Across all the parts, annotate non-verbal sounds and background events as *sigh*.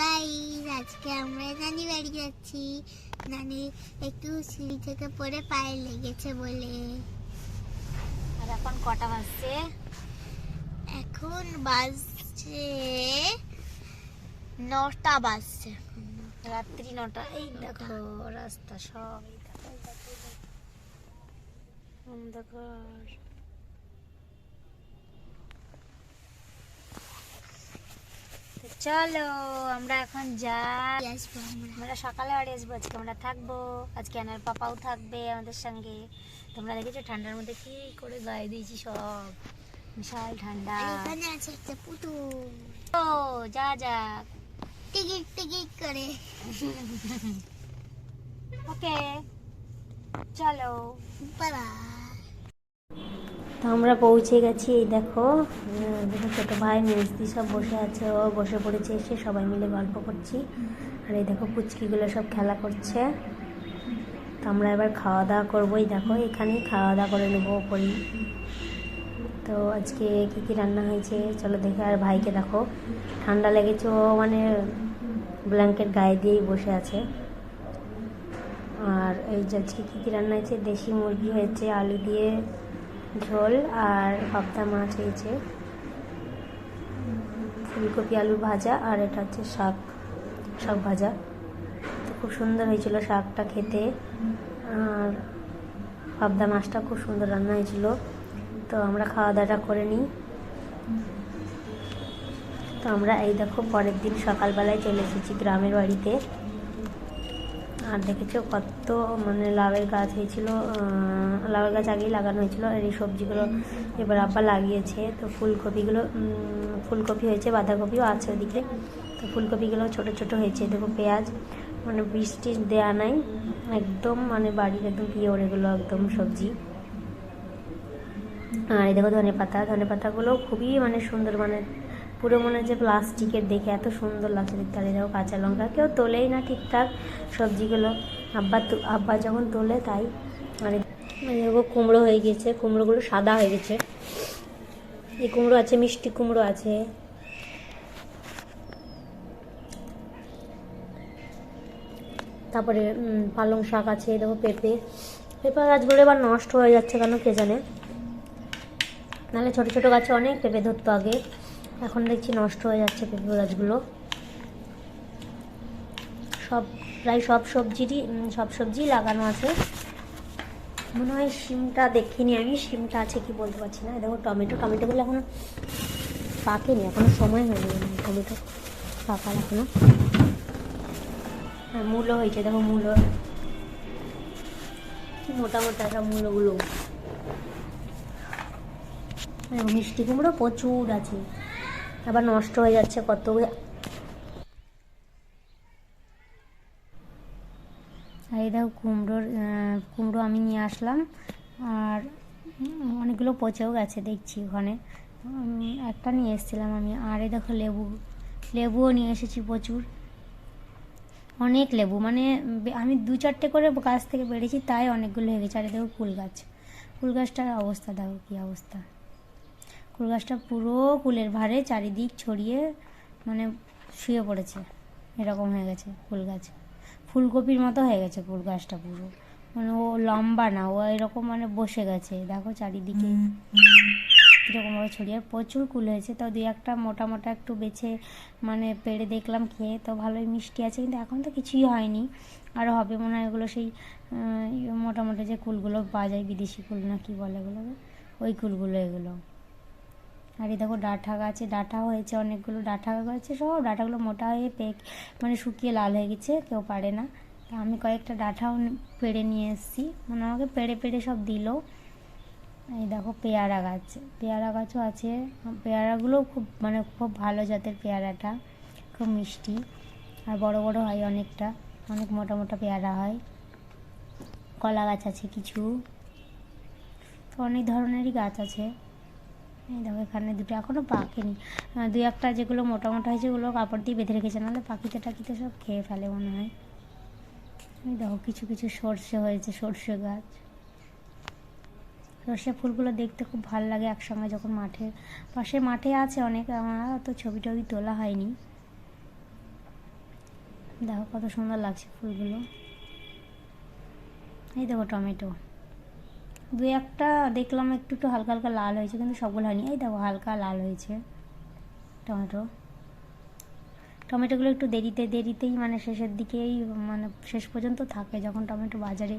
Guys আজকে আমরা নানি বাড়ি যাচ্ছি। নানি একটু সিঁড়ি থেকে পড়ে পায়ে লেগেছে বলে। আর এখন কটা বাজছে? এখন বাজছে নটা বাজছে রাত্রি নটা। এই দেখো রাস্তা সব। অন্ধকার। তো চলো আমরা এখন যাই। আসব আমরা সকালে বাড়ি আসব আজকে আমরা থাকব। আজকে আনার পাপাও থাকবে আমাদের সঙ্গে। তোমরা দেখেছ ঠান্ডার মধ্যে কি করে গায়ে দিয়েছি সব? বিশাল ঠান্ডা। এখানে আছে একটা পুতুল। ও যা যা। টিকিট টিকিট করে। *laughs* ওকে চলো। বাবা তো আমরা পৌঁছে গেছি, এই দেখো। দেখো ছোটো ভাই মেজদি সব বসে আছে, ও বসে পড়েছে, এসে সবাই মিলে গল্প করছি। আর এই দেখো পুচকিগুলো সব খেলা করছে। তো আমরা এবার খাওয়া দাওয়া করব এই দেখো, এখানেই খাওয়া দাওয়া করে নেব করি তো আজকে কী কী রান্না হয়েছে, চলো দেখে, আর ভাইকে দেখো। ঠান্ডা লেগেছে, ও মানে ব্ল্যাঙ্কেট গায়ে দিয়েই বসে আছে। আর এই যে আজকে কী কী রান্না হয়েছে, দেশি মুরগি হয়েছে, আলু দিয়ে ঝোল আর পাবদা মাছ হয়েছে ফুলকপি আলু ভাজা আর এটা হচ্ছে শাক শাক ভাজা। তো খুব সুন্দর হয়েছিল শাকটা খেতে। আর পাবদা মাছটা খুব সুন্দর রান্না হয়েছিল। তো আমরা খাওয়া দাওয়াটা করে নিই। তো আমরা এই দেখো পরের দিন সকালবেলায় চলে এসেছি গ্রামের বাড়িতে। আর দেখেছ কত মানে লাউয়ের গাছ হয়েছিল লাউয়ের গাছ আগেই লাগানো হয়েছিল, আর এই সবজিগুলো এবার আব্বা লাগিয়েছে। তো ফুলকপিগুলো ফুলকপি হয়েছে, বাঁধাকপিও আছে ওদিকে। তো ফুলকপিগুলো ছোট ছোট হয়েছে, দেখো পেঁয়াজ মানে বৃষ্টি দেয়া নাই, একদম মানে বাড়ির একদম পিওর এগুলো, একদম সবজি। আর দেখো ধনে পাতা, ধনে পাতাগুলো খুবই মানে সুন্দর মানে পুরো মনে হচ্ছে প্লাস্টিকের দেখে এত সুন্দর লাগছে দেখতে, আর দেখো কাঁচা লঙ্কা, কেউ তোলেই না ঠিকঠাক সবজিগুলো। আব্বা আব্বা যখন তোলে তাই মানে এই দেখো কুমড়ো হয়ে গেছে কুমড়োগুলো সাদা হয়ে গেছে। এই কুমড়ো আছে, মিষ্টি কুমড়ো আছে। তারপরে পালং শাক আছে, দেখো পেঁপে। পেঁপে গাছগুলো এবার নষ্ট হয়ে যাচ্ছে কেন কে জানে? নাহলে ছোটো ছোটো গাছে অনেক পেঁপে ধরতো আগে। এখন দেখছি নষ্ট হয়ে যাচ্ছে পেঁপে গাছগুলো। সব, প্রায় সব সবজিরই সব সবজিই লাগানো আছে। মনে হয় শিমটা দেখিনি আমি, শিমটা আছে কি বলতে পারছি না। দেখো টমেটো টমেটোগুলো এখনও পাকেনি, এখনও সময় হয়নি। টমেটো পাকার এখনও। হ্যাঁ মূলো হয়েছে, দেখো মূলো কি মোটা মোটা সব মূলোগুলো। মিষ্টি কুমড়ো প্রচুর আছে। আবার নষ্ট হয়ে যাচ্ছে কত এই দেখো কুমড়োর কুমড়ো আমি নিয়ে আসলাম। আর অনেকগুলো পচেও গেছে দেখছি ওখানে। একটা নিয়ে এসেছিলাম আমি। আর এই দেখো লেবু, লেবুও নিয়ে এসেছি প্রচুর। অনেক লেবু মানে আমি দু চারটে করে গাছ থেকে বেড়েছি তাই অনেকগুলো হয়ে গেছে। আর দেখো কুল গাছ। কুল গাছটার অবস্থা, দেখো কী অবস্থা। কুল গাছটা পুরো কুলের ভারে চারিদিক ছড়িয়ে মানে শুয়ে পড়েছে। এরকম হয়ে গেছে কুল গাছ। ফুলকপির মতো হয়ে গেছে ফুল গাছটা পুরো। মানে ও লম্বা না ও এরকম মানে বসে গেছে দেখো চারিদিকে। কীরকমভাবে ছড়িয়ে প্রচুর কুল হয়েছে। তো দুই একটা মোটা মোটা একটু বেছে মানে পেড়ে দেখলাম খেয়ে তো ভালোই মিষ্টি আছে কিন্তু এখন তো কিছুই হয়নি। আর হবে মনে হয় এগুলো সেই আহ, ইয়ে মোটা মোটা যে কুলগুলো পাওয়া যায় বিদেশি কুল না কি বলে এগুলো ওই কুলগুলো এগুলো। আর এই দেখো ডাঁটা গাছে ডাঁটা হয়েছে অনেকগুলো, ডাঁটা গাছে সব ডাঁটাগুলো মোটা হয়ে পেক মানে শুকিয়ে লাল হয়ে গেছে, কেউ পারে না। তা আমি কয়েকটা ডাঁটাও পেড়ে নিয়ে এসেছি মানে আমাকে পেড়ে পেড়ে সব দিল। এই দেখো পেয়ারা গাছ, পেয়ারা গাছও আছে। পেয়ারাগুলো খুব মানে খুব ভালো জাতের পেয়ারাটা, খুব মিষ্টি। আর বড় বড় হয় অনেকটা, অনেক মোটা মোটা পেয়ারা হয়। কলা গাছ আছে কিছু। তো অনেক ধরনেরই গাছ আছে। এই দেখো, এখানে দুটো এখনও পাকেনি দুই একটা যেগুলো মোটা মোটা হয়েছে, ওগুলো কাপড় দিয়ে বেঁধে রেখেছে। নাহলে পাখিতে টাকিতে সব খেয়ে ফেলে মনে হয়। এই দেখো, কিছু কিছু সর্ষে হয়েছে, সর্ষে গাছ। সর্ষে ফুলগুলো দেখতে খুব ভালো লাগে একসঙ্গে যখন মাঠে পাশে মাঠে আছে অনেক, আমার অত ছবি টবি তোলা হয়নি। দেখো, কত সুন্দর লাগছে ফুলগুলো। এই দেখো, টমেটো। দু একটা দেখলাম একটু একটু হালকা হালকা লাল হয়েছে, কিন্তু সবগুলো হয়নি। এই দেখো, হালকা লাল হয়েছে টমেটো। টমেটোগুলো একটু দেরিতে, দেরিতেই মানে শেষের দিকেই মানে শেষ পর্যন্ত থাকে। যখন টমেটো বাজারে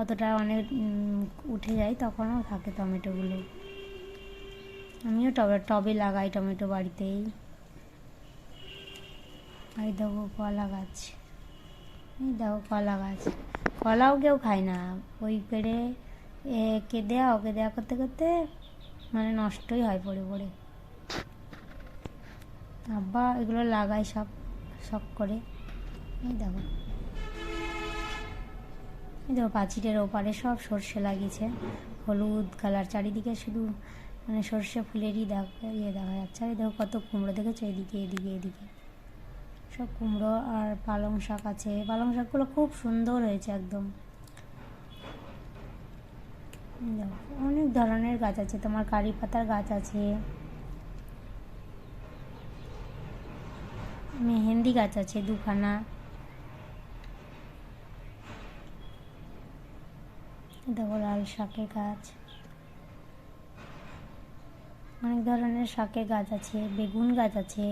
অতটা অনেক উঠে যায়, তখনও থাকে টমেটোগুলো। আমিও টবে টবে লাগাই টমেটো বাড়িতেই। এই দেখো, কলা গাছ। এই দেখো, কলা গাছ। কলাও কেউ খায় না। ওই পেড়ে একে দেয়া ওকে দেয়া করতে করতে মানে নষ্টই হয় পড়ে পড়ে। আব্বা এগুলো লাগাই সব শখ করে। এই দেখো। এই দেখো পাঁচিটের ওপারে সব সর্ষে লাগিয়েছে। হলুদ কালার, চারিদিকে শুধু মানে সর্ষে ফুলেরই দেখা ইয়ে দেখা যাচ্ছে। আর দেখো কত কুমড়ো দেখেছ? এদিকে এদিকে এদিকে। সব কুমড়ো আর পালং শাক আছে। পালং শাকগুলো খুব সুন্দর হয়েছে একদম। অনেক ধরনের গাছ আছে। তোমার কারি পাতার গাছ আছে। মেহেন্দি গাছ আছে দুখানা। দেখো লাল শাকের গাছ। অনেক ধরনের শাকের গাছ আছে, বেগুন গাছ আছে।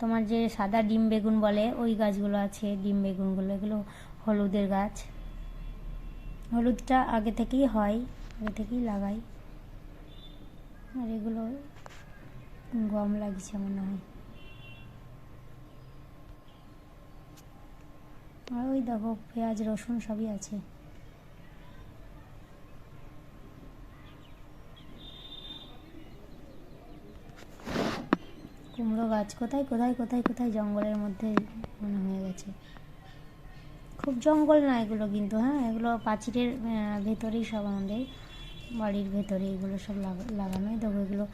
তোমার যে সাদা ডিম বেগুন বলে, ওই গাছগুলো আছে, ডিম বেগুনগুলো। এগুলো হলুদের গাছ। হলুদটা আগে থেকেই হয়। আগে থেকেই লাগাই। আর এগুলো গম লাগছে মনে হয়। আর ওই দেখো, পেঁয়াজ, রসুন সবই আছে। কুমড়ো গাছ কোথায় কোথায় কোথায় কোথায় জঙ্গলের মধ্যে মনে হয়ে গেছে। খুব জঙ্গল না এগুলো কিন্তু হ্যাঁ? এগুলো পাঁচিরের ভেতরেই সব আমাদের। বাড়ির ভেতরে এগুলো সব লাগা- লাগানো এই দেখো এগুলো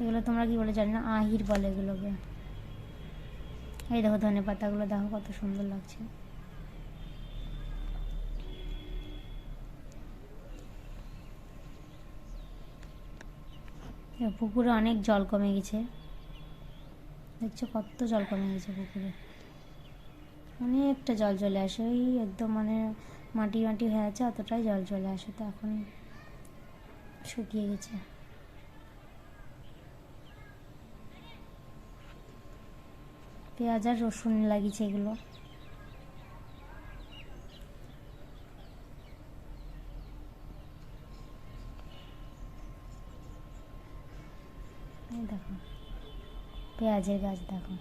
এগুলো তোমরা কি বলে জানি না, আহির বলে এগুলোকে। এই দেখো ধনে পাতাগুলো দেখো কত সুন্দর লাগছে। পুকুরে অনেক জল কমে গেছে। দেখছ কত জল কমে গেছে পুকুরে। অনেকটা জল চলে আসে, ওই একদম মানে মাটি মাটি হয়ে আছে, অতটাই জল চলে আসে তো এখন শুকিয়ে গেছে। পেঁয়াজ আর রসুন লাগিয়েছে এগুলো। দেখো পেঁয়াজের গাছ দেখো।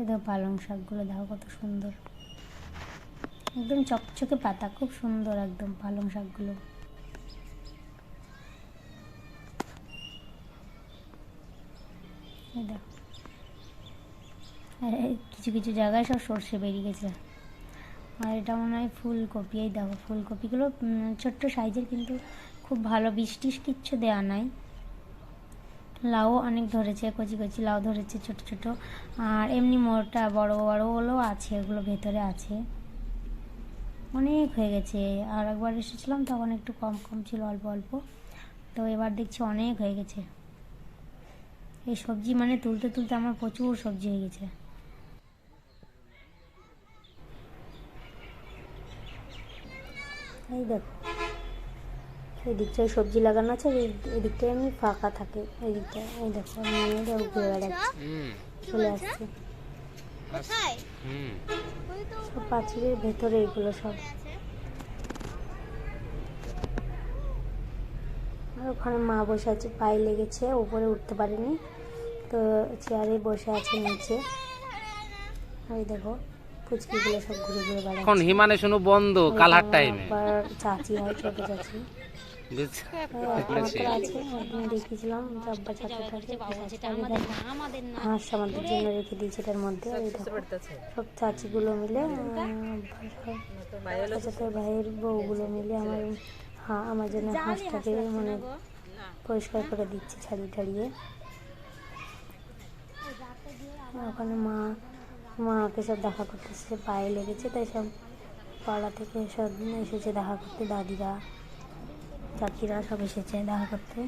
এই দেখো পালং শাকগুলো, দেখো কত সুন্দর। একদম চকচকে পাতা, খুব সুন্দর একদম পালং শাকগুলো। কিছু কিছু জায়গায় সব সর্ষে বেরিয়ে গেছে। আর এটা মনে হয় ফুলকপি, এই দেখো ফুলকপিগুলো ছোট্ট সাইজের কিন্তু খুব ভালো বীজ টিস কিচ্ছু দেওয়া নাই। লাউ অনেক ধরেছে, কচি কচি লাউ ধরেছে, ছোট ছোট। আর এমনি মোটা, বড় বড়গুলো আছে, ওগুলো ভেতরে আছে। অনেক হয়ে গেছে। আর একবার এসেছিলাম, তখন একটু কম কম ছিল, অল্প অল্প। তো এবার দেখছি অনেক হয়ে গেছে। এই সবজি মানে তুলতে তুলতে আমার প্রচুর সবজি হয়ে গেছে। এই দেখো। এই দিকটায় সবজি লাগানো আছে আর এই দিকটায় এমনি ফাঁকা থাকে। এই দিকটায় এই দেখো আমি ঘুরে বেড়াচ্ছি। চলে আসছে। সব পাঁচিলের ভেতরে এগুলো সব। আর ওখানে মা বসে আছে পায়ে লেগেছে উপরে উঠতে পারেনি। তো চেয়ারে বসে আছে নিচে। ওই দেখো পুচকিগুলো সব ঘুরে ঘুরে এখন বেড়াচ্ছে হিমানে শুনু বন্ধ কালহার ওই টাইমে আবার চাচি হয় ছোট চাচি। ছাত্রটাকে হাঁস আমাদের জন্য রেখে দিয়েছে এটার মধ্যে সব চাচিগুলো মিলে সাথে ভাইয়ের বউগুলো মিলে আমার হ্যাঁ আমার জন্য হাঁসটাকে মানে পরিষ্কার করে দিচ্ছে ছাড়িয়ে টাড়িয়ে। ওখানে মা মাকে সব দেখা করতে এসেছে পায়ে লেগেছে, তাই সব পাড়া থেকে সব এসেছে দেখা করতে, দাদিরা, চাচিরা সব এসেছে দেখা করতে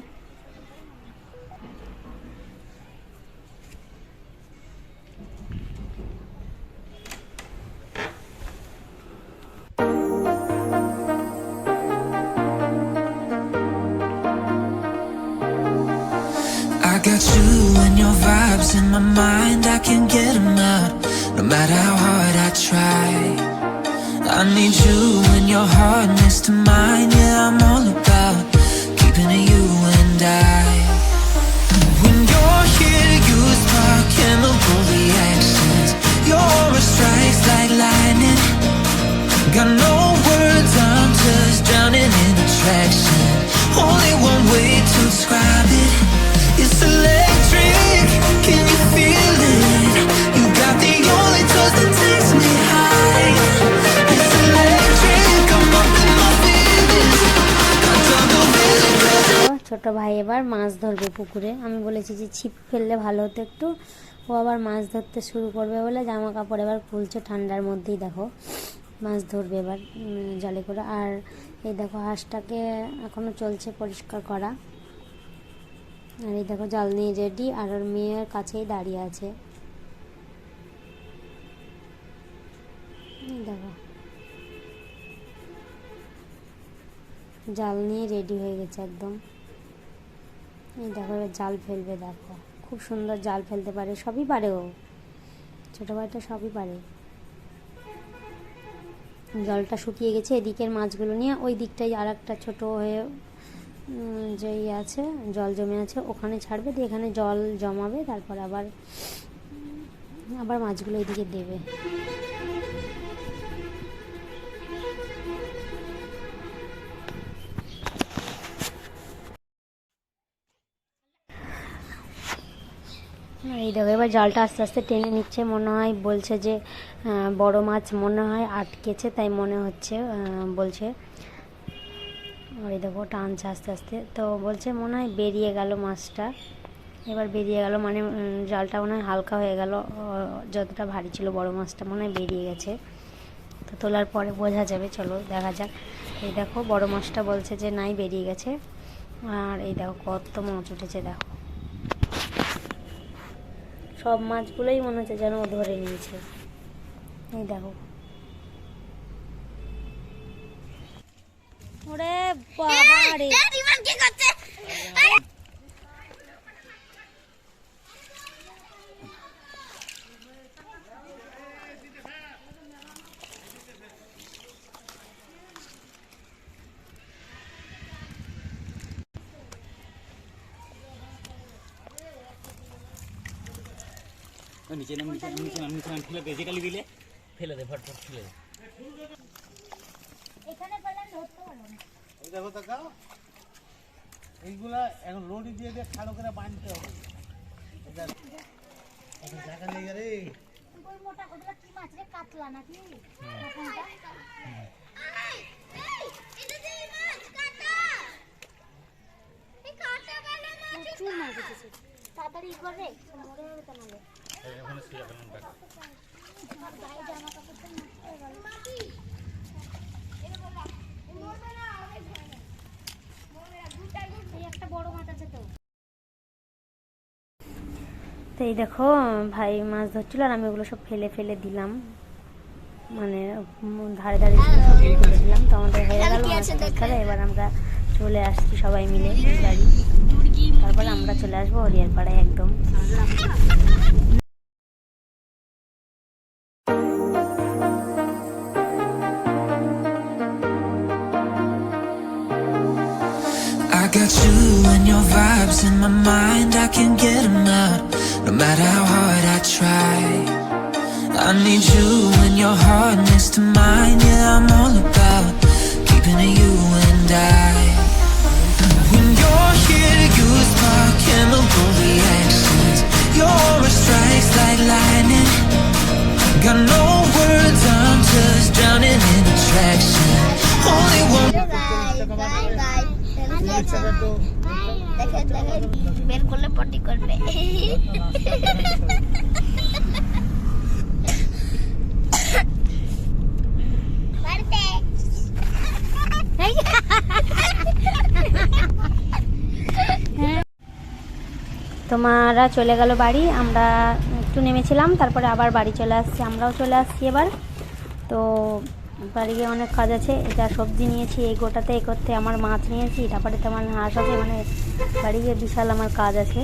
got you and your vibes in my mind. ছোট ভাই এবার মাছ ধরবে পুকুরে। আমি বলেছি যে, ছিপ ফেললে ভালো হতো একটু। ও আবার মাছ ধরতে শুরু করবে বলে জামা কাপড় এবার খুলছে ঠান্ডার মধ্যেই, দেখো। মাছ ধরবে এবার জলে করে। আর এই দেখো, হাঁসটাকে এখনও চলছে পরিষ্কার করা। আর এই দেখো, জাল নিয়ে রেডি। আর ওর মেয়ের কাছেই দাঁড়িয়ে আছে। দেখো। জাল নিয়ে রেডি হয়ে গেছে একদম। দেখো জাল ফেলবে, দেখো। খুব সুন্দর জাল ফেলতে পারে, সবই পারে ও। ছোটো ভাইটা সবই পারে। জলটা শুকিয়ে গেছে, এদিকের মাছগুলো নিয়ে ওই দিকটাই আর একটা ছোটো হয়ে যে ইয়ে আছে, জল জমে আছে, ওখানে ছাড়বে, দিয়ে এখানে জল জমাবে, তারপর আবার আবার মাছগুলো এদিকে দেবে। এই দেখো, এবার জালটা আস্তে আস্তে টেনে নিচ্ছে। মনে হয় বলছে যে বড় মাছ মনে হয় আটকেছে, তাই মনে হচ্ছে বলছে। এই দেখো, টানছে আস্তে আস্তে। তো বলছে মনে হয় বেরিয়ে গেল মাছটা। এবার বেরিয়ে গেল মানে জালটা মনে হয় হালকা হয়ে গেল। যতটা ভারী ছিল বড় মাছটা মনে হয় বেরিয়ে গেছে। তো তোলার পরে বোঝা যাবে, চলো দেখা যাক। এই দেখো, বড় মাছটা বলছে যে, নাই, বেরিয়ে গেছে। আর এই দেখো, কত মাছ উঠেছে, দেখো। সব মাছগুলোই মনে হচ্ছে যেন ও ধরে নিয়েছে এই দেখো ওরে বাবা রে নিচে নাম নিচে নাম নিচে নাম নিচে নাম ফেলে দে যে কালি দিলে ফেলে দে ফটফট ফেলে দে। এই দেখো তাকাও এইগুলা এখন লড়ি দিয়ে দিয়ে খাড়ো করে বাঁধতে হবে। এখন জায়গা নেই রে মাছ কাটা এই কাটা वाला মাছ চুল মার দিতেছে তাড়াতাড়ি করবে মরে যাবে তো নালে একটা বড় মাছ আছে তো তো এই দেখো ভাই মাছ ধরছিল আর আমি ওগুলো সব ফেলে ফেলে দিলাম। মানে ধারে ধারে দিলাম। তো আমাদের হয়ে গেল এবার আমরা চলে আসছি সবাই মিলে তারপরে আমরা চলে আসব হরিয়ার পাড়ায় একদম। In my mind. I can't get them out, no matter how hard I try. I need you and your heart next to mine. Yeah, I'm all about keeping it you and I. বের করলে পটি করবে। তোমারা চলে গেল বাড়ি, আমরা একটু নেমেছিলাম, তারপরে আবার বাড়ি চলে আসছি, আমরাও চলে আসছি এবার। তো বাড়ি গিয়ে অনেক কাজ আছে, এটা সবজি নিয়েছি, এই গোটাতে এই করতে, আমার মাছ নিয়েছি, তারপরে তোমার হাঁস আছে মানে বাড়ি গিয়ে বিশাল আমার কাজ আছে।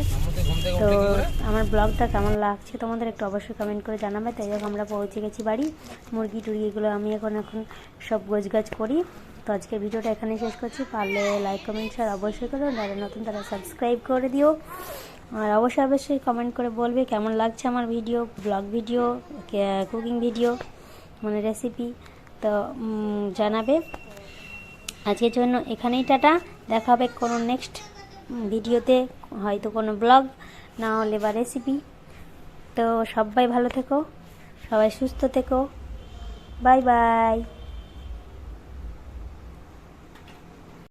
তো আমার ব্লগটা কেমন লাগছে তোমাদের একটু অবশ্যই কমেন্ট করে জানাবে। তাই হোক আমরা পৌঁছে গেছি বাড়ি। মুরগি টুরগি এগুলো আমি এখন এখন সব গোছগাছ করি। তো আজকে ভিডিওটা এখানে শেষ করছি। পারলে লাইক কমেন্ট শেয়ার অবশ্যই করো। যারা নতুন তারা সাবস্ক্রাইব করে দিও। আর অবশ্যই অবশ্যই কমেন্ট করে বলবে কেমন লাগছে আমার video blog video cooking video মানে রেসিপি তো জানাবে। আজকের জন্য এখানেই টাটা। দেখা হবে কোনো নেক্সট ভিডিওতে হয়তো কোনো ব্লগ, না হলে বা রেসিপি তো সবাই ভালো থেকো, সবাই সুস্থ থেকো। Bye bye.